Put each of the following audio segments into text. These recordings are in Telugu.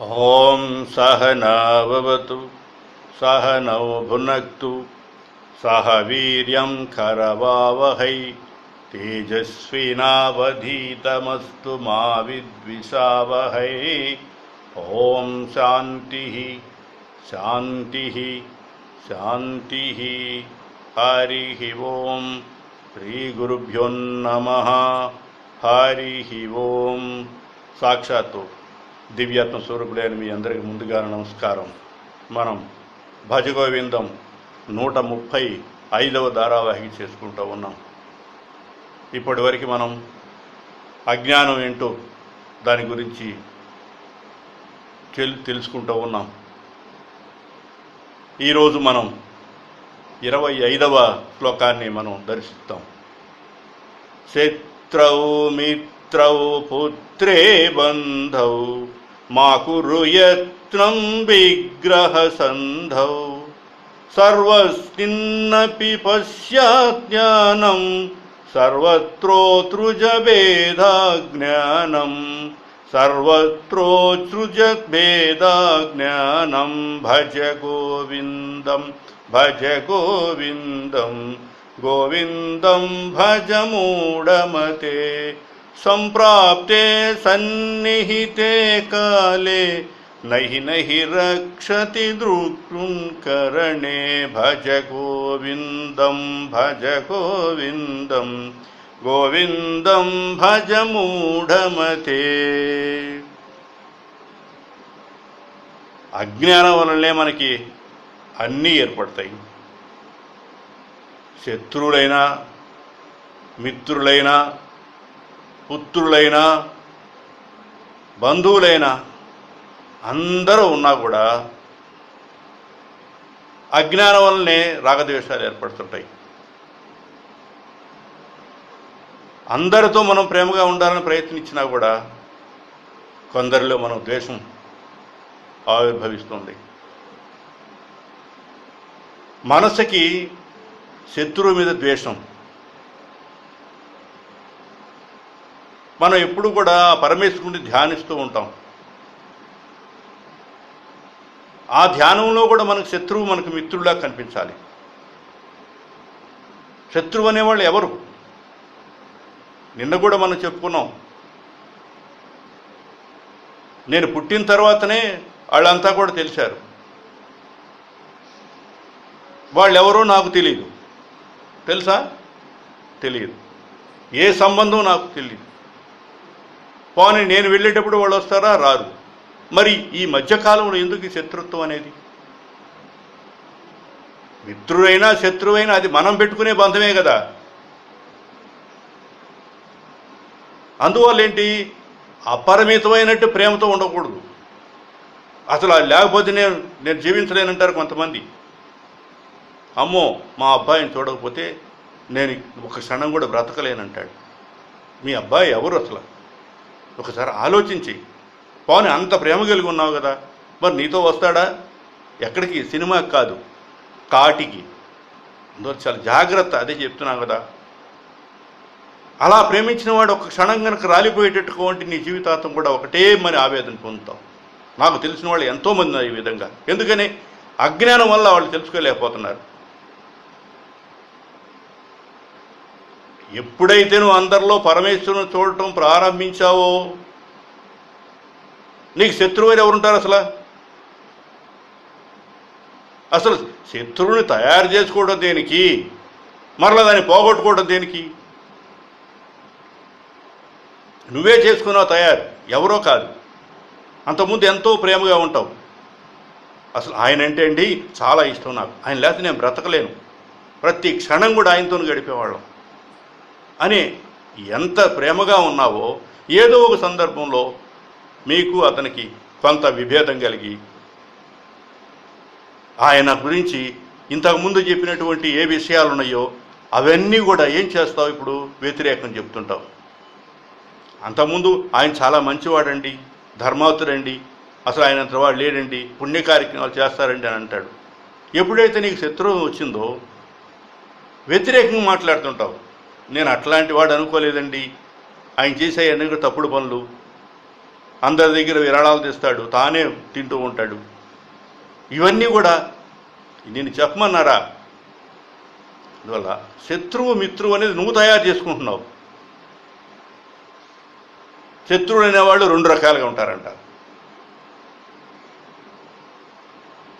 ॐ सहनाभवतु सहनौ भुनक्तु सह वीर्यं करवावहै तेजस्विनावधीतमस्तु मा विद्विषावहै। ॐ शान्तिः शान्तिः शान्तिः। हरिः ॐ श्रीगुरुभ्यो नमः। हरिः ॐ साक्षात् దివ్యాత్మ స్వరూపుడైన మీ అందరికి ముందుగా నమస్కారం. మనం భజగోవిందం నూట ముప్పై ఐదవ ధారావాహిక చేసుకుంటూ ఉన్నాం. ఇప్పటి వరకు మనం అజ్ఞానం ఏంటో దాని గురించి తెల్ తెలుసుకుంటూ ఉన్నాం. ఈరోజు మనం ఇరవై ఐదవ శ్లోకాన్ని మనం దర్శిస్తాం. శత్రౌ మిత్రౌ పుత్రే బంధౌ मा कुरु यत्नं विग्रहसन्धौ। सर्वस्मिन्नपि पश्यत् ज्ञानम् सर्वत्रो भज गोविन्दं भज गोविन्दं गोविन्दं भज मूडमते సంప్రాప్తే సన్నిహితే కాలే నహి నహి రక్షతి దృక్కరణే భజ గోవిందం భజ గోవిందం గోవిందం భజ మూఢమతే. అజ్ఞానం వలనే మనకి అన్నీ ఏర్పడతాయి. శత్రువులైనా మిత్రులైనా పుత్రులైనా బంధువులైనా అందరూ ఉన్నా కూడా అజ్ఞానం వల్లనే రాగద్వేషాలు ఏర్పడుతుంటాయి. అందరితో మనం ప్రేమగా ఉండాలని ప్రయత్నించినా కూడా కొందరిలో మనం ద్వేషం ఆవిర్భవిస్తుంది. మనసుకి శత్రువు మీద ద్వేషం మనం ఎప్పుడు కూడా పరమేశ్వరుని ధ్యానిస్తూ ఉంటాం. ఆ ధ్యానంలో కూడా మనకు శత్రువు మనకు మిత్రులా కనిపించాలి. శత్రువు అనేవాళ్ళు ఎవరు? నిన్న కూడా మనం చెప్పుకున్నాం. నేను పుట్టిన తర్వాతనే వాళ్ళంతా కూడా తెలిసారు వాళ్ళెవరో నాకు తెలియదు తెలుసా? తెలియదు ఏ సంబంధం నాకు తెలియదు పోనీ నేను వెళ్ళేటప్పుడు వాళ్ళు వస్తారా? రారు. మరి ఈ మధ్యకాలంలో ఎందుకు ఈ శత్రుత్వం అనేది? మిత్రుడైనా శత్రువైనా అది మనం పెట్టుకునే బంధమే కదా. అందువల్ల ఏంటి? అపరిమితమైనట్టు ప్రేమతో ఉండకూడదు. అసలు అది లేకపోతే నేను నేను జీవించలేనంటారు కొంతమంది. అమ్మో మా అబ్బాయిని చూడకపోతే నేను ఒక క్షణం కూడా బ్రతకలేనంటాడు. మీ అబ్బాయి ఎవరు అసలు? ఒకసారి ఆలోచించి. పోనీ అంత ప్రేమ కలిగి ఉన్నావు కదా మరి నీతో వస్తాడా? ఎక్కడికి? సినిమాకి కాదు కాటికి. అందువల్ల చాలా జాగ్రత్త అదే చెప్తున్నావు కదా. అలా ప్రేమించిన వాడు ఒక క్షణం కనుక రాలిపోయేటటువంటి నీ జీవితాంతం కూడా ఒకటే మరి ఆవేదన పొందుతావు. నాకు తెలిసిన వాళ్ళు ఎంతోమంది ఉన్నారు ఈ విధంగా. ఎందుకని? అజ్ఞానం వల్ల వాళ్ళు తెలుసుకోలేకపోతున్నారు. ఎప్పుడైతే నువ్వు అందరిలో పరమేశ్వరుని చూడటం ప్రారంభించావో నీకు శత్రువులు ఎవరుంటారు అసలు? అసలు శత్రువుని తయారు చేసుకోవడం దేనికి? మరలా దాన్ని పోగొట్టుకోవడం దేనికి? నువ్వే చేసుకున్నావు తయారు ఎవరో కాదు. అంతకుముందు ఎంతో ప్రేమగా ఉంటావు. అసలు ఆయన అంటే అండి చాలా ఇష్టం నాకు. ఆయన లేకపోతే నేను బ్రతకలేను. ప్రతి క్షణం కూడా ఆయనతో గడిపేవాళ్ళం. అని ఎంత ప్రేమగా ఉన్నావో ఏదో ఒక సందర్భంలో మీకు అతనికి కొంత విభేదం కలిగి ఆయన గురించి ఇంతకుముందు చెప్పినటువంటి ఏ విషయాలు ఉన్నాయో అవన్నీ కూడా ఏం చేస్తావు ఇప్పుడు? వ్యతిరేకం చెప్తుంటావు. అంతకుముందు ఆయన చాలా మంచివాడండి ధర్మాతుడండి అసలు ఆయన వాడు లేడండి పుణ్య కార్యక్రమాలు చేస్తారండి అని అంటాడు. ఎప్పుడైతే నీకు శత్రువు వచ్చిందో వ్యతిరేకంగా మాట్లాడుతుంటావు. నేను అట్లాంటి వాడు అనుకోలేదండి. ఆయన చేసే అనేక తప్పుడు పనులు. అందరి దగ్గర విరాళాలు తెస్తాడు తానే తింటూ ఉంటాడు. ఇవన్నీ కూడా నేను చెప్పమన్నారా? అందువల్ల శత్రువు మిత్రువు అనేది నువ్వు తయారు చేసుకుంటున్నావు. శత్రువులు అనేవాళ్ళు రెండు రకాలుగా ఉంటారంట.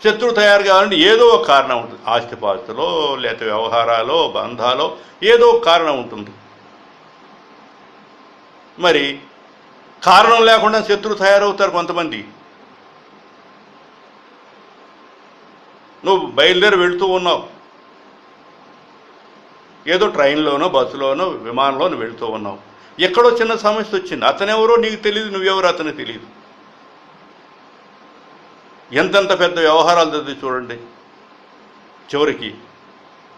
శత్రువు తయారు కావాలంటే ఏదో ఒక కారణం ఉంటుంది. ఆస్తిపాస్తులో లేకపోతే వ్యవహారాలో బంధాలో ఏదో ఒక కారణం ఉంటుంది. మరి కారణం లేకుండా శత్రువు తయారవుతారు కొంతమంది. నువ్వు బయలుదేరి వెళుతూ ఉన్నావు. ఏదో ట్రైన్లోనో బస్సులోనో విమానంలోనో వెళుతూ ఉన్నావు. ఎక్కడో చిన్న సమస్య వచ్చింది. అతనెవరో నీకు తెలియదు నువ్వెవరో అతనికి తెలియదు ఎంతెంత పెద్ద వ్యవహారాలు చదివి చూడండి. చివరికి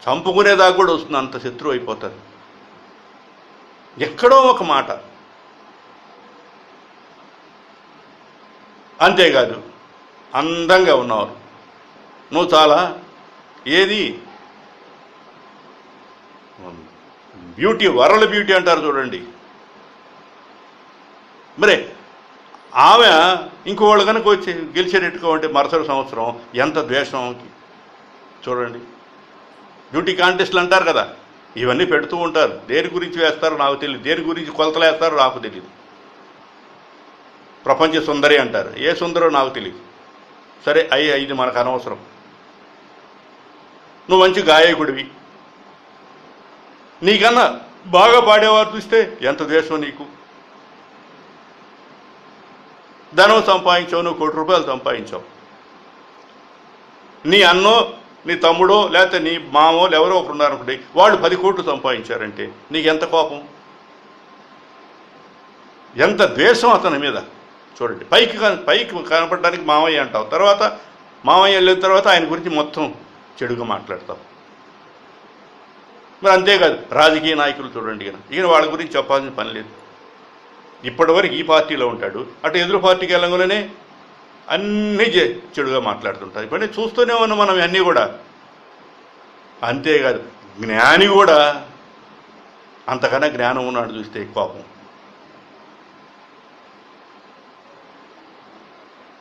చంపుకునేదాకా కూడా వస్తుంది అంత శత్రువు అయిపోతుంది ఎక్కడో ఒక మాట. అంతేకాదు అందంగా ఉన్నవారు. నువ్వు చాలా ఏది? బ్యూటీ వరల్డ్ బ్యూటీ అంటారు చూడండి. మరే ఆమె ఇంకోళ్ళు కనుక వచ్చి గెలిచేటట్టుగా ఉంటే మరుసటి సంవత్సరం ఎంత ద్వేషం చూడండి. బ్యూటీ కాంటెస్ట్లు అంటారు కదా ఇవన్నీ పెడుతూ ఉంటారు. దేని గురించి వేస్తారో నాకు తెలియదు దేని గురించి కొలతలు వేస్తారో నాకు తెలియదు ప్రపంచ సుందరి అంటారు. ఏ సుందరో నాకు తెలియదు సరే అయ్యి ఇది మనకు అనవసరం. నువ్వు మంచి గాయకుడివి. నీకన్నా బాగా పాడేవారు చూస్తే ఎంత ద్వేషం నీకు? ధనం సంపాదించావు నువ్వు కోటి రూపాయలు సంపాదించావు. నీ అన్నో నీ తమ్ముడో లేకపోతే నీ మామో ఎవరో ఒకరు ఉన్నారనుకోండి వాళ్ళు పది కోట్లు సంపాదించారంటే నీకు ఎంత కోపం? ఎంత ద్వేషం అతని మీద? చూడండి పైకి పైకి కనపడడానికి మామయ్య అంటావు. తర్వాత మామయ్య వెళ్ళిన తర్వాత ఆయన గురించి మొత్తం చెడుగా మాట్లాడతావు. మరి అంతేకాదు రాజకీయ నాయకులు చూడండి ఈయన ఈయన వాళ్ళ గురించి చెప్పాల్సిన పని లేదు. ఇప్పటివరకు ఈ పార్టీలో ఉంటాడు. అటు ఎదురు పార్టీకి వెళ్ళంగానే అన్నీ చెడుగా మాట్లాడుతుంటారు. ఇప్పుడు చూస్తూనే ఉన్నాం మనం అన్నీ కూడా. అంతేకాదు జ్ఞాని కూడా అంతకన్నా జ్ఞానం ఉన్నాడు చూస్తే కోపం?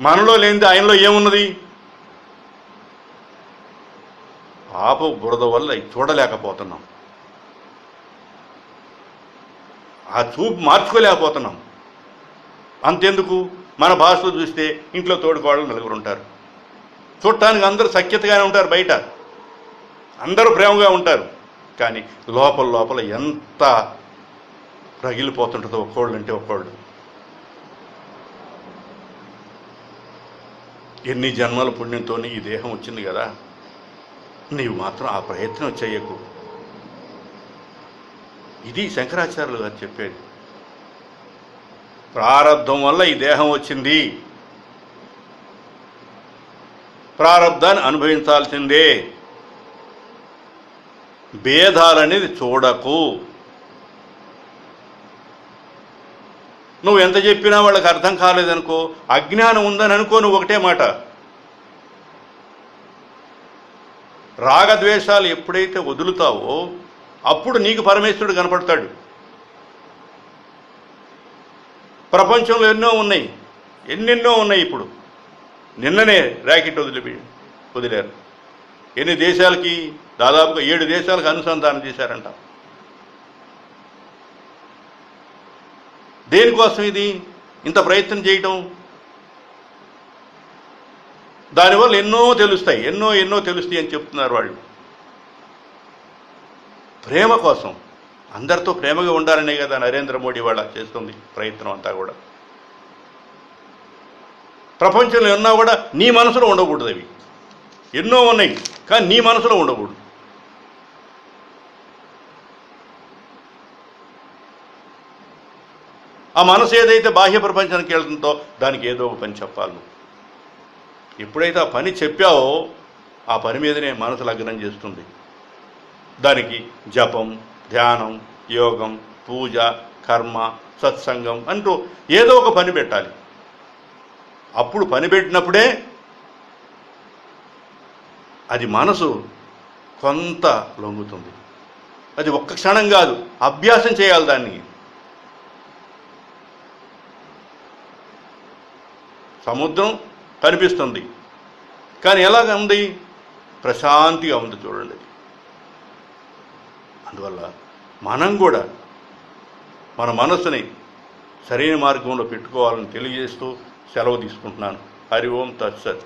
మనలో లేనిది ఆయనలో ఏమున్నది? పాప బురద వల్ల చూడలేకపోతున్నాం. ఆ చూపు మార్చుకోలేకపోతున్నాం. అంతెందుకు? మన భాషలో చూస్తే ఇంట్లో తోడుకోవడం నలుగురు ఉంటారు. చూడటానికి అందరూ సఖ్యతగానే ఉంటారు బయట. అందరూ ప్రేమగా ఉంటారు. కానీ లోపల లోపల ఎంత రగిలిపోతుంటుందో ఒక్కోళ్ళు అంటే ఒక్కోళ్ళు. ఎన్ని జన్మల పుణ్యంతో ఈ దేహం వచ్చింది కదా. నీవు మాత్రం ఆ ప్రయత్నం చేయకు. ఇది శంకరాచార్యులు గారు చెప్పేది. ప్రారంధం వల్ల ఈ దేహం వచ్చింది. ప్రారంధాన్ని అనుభవించాల్సిందే. భేదాలనేది చూడకు. నువ్వు ఎంత చెప్పినా వాళ్ళకి అర్థం కాలేదనుకో అజ్ఞానం ఉందని అనుకో నువ్వు ఒకటే మాట. రాగద్వేషాలు ఎప్పుడైతే వదులుతావో అప్పుడు నీకు పరమేశ్వరుడు కనపడతాడు. ప్రపంచంలో ఎన్నో ఉన్నాయి. ఎన్నెన్నో ఉన్నాయి ఇప్పుడు. నిన్ననే ర్యాకెట్ వదిలిపి వదిలేరు. ఎన్ని దేశాలకి? దాదాపుగా ఏడు దేశాలకు అనుసంధానం చేశారంట. దేనికోసం ఇది? ఇంత ప్రయత్నం చేయటం? దానివల్ల ఎన్నో తెలుస్తాయి. ఎన్నో ఎన్నో తెలుస్తాయి అని చెప్తున్నారు వాళ్ళు. ప్రేమ కోసం. అందరితో ప్రేమగా ఉండాలనే కదా నరేంద్ర మోడీ వాళ్ళ చేస్తుంది ప్రయత్నం అంతా కూడా. ప్రపంచంలో ఉన్నా కూడా నీ మనసులో ఉండకూడదు అవి. ఎన్నో ఉన్నాయి కానీ నీ మనసులో ఉండకూడదు. ఆ మనసు ఏదైతే బాహ్య ప్రపంచానికి వెళ్తుందో దానికి ఏదో ఒక పని చెప్పాలి నువ్వు. ఎప్పుడైతే ఆ పని చెప్పావో ఆ పని మీదనే మనసు లగ్నం చేస్తుంది. దానికి జపం ధ్యానం యోగం పూజ కర్మ సత్సంగం అంటూ ఏదో ఒక పని పెట్టాలి. అప్పుడు పని పెట్టినప్పుడే అది మనసు కొంత లొంగుతుంది. అది ఒక్క క్షణం కాదు అభ్యాసం చేయాలి దాన్ని. సముద్రం కనిపిస్తుంది. కానీ ఎలాగ ఉంది? ప్రశాంతిగా ఉంది చూడండి. అందువల్ల మనం కూడా మన మనసుని సరైన మార్గంలో పెట్టుకోవాలని తెలియజేస్తూ సెలవు తీసుకుంటున్నాను. హరి ఓం తత్సత్.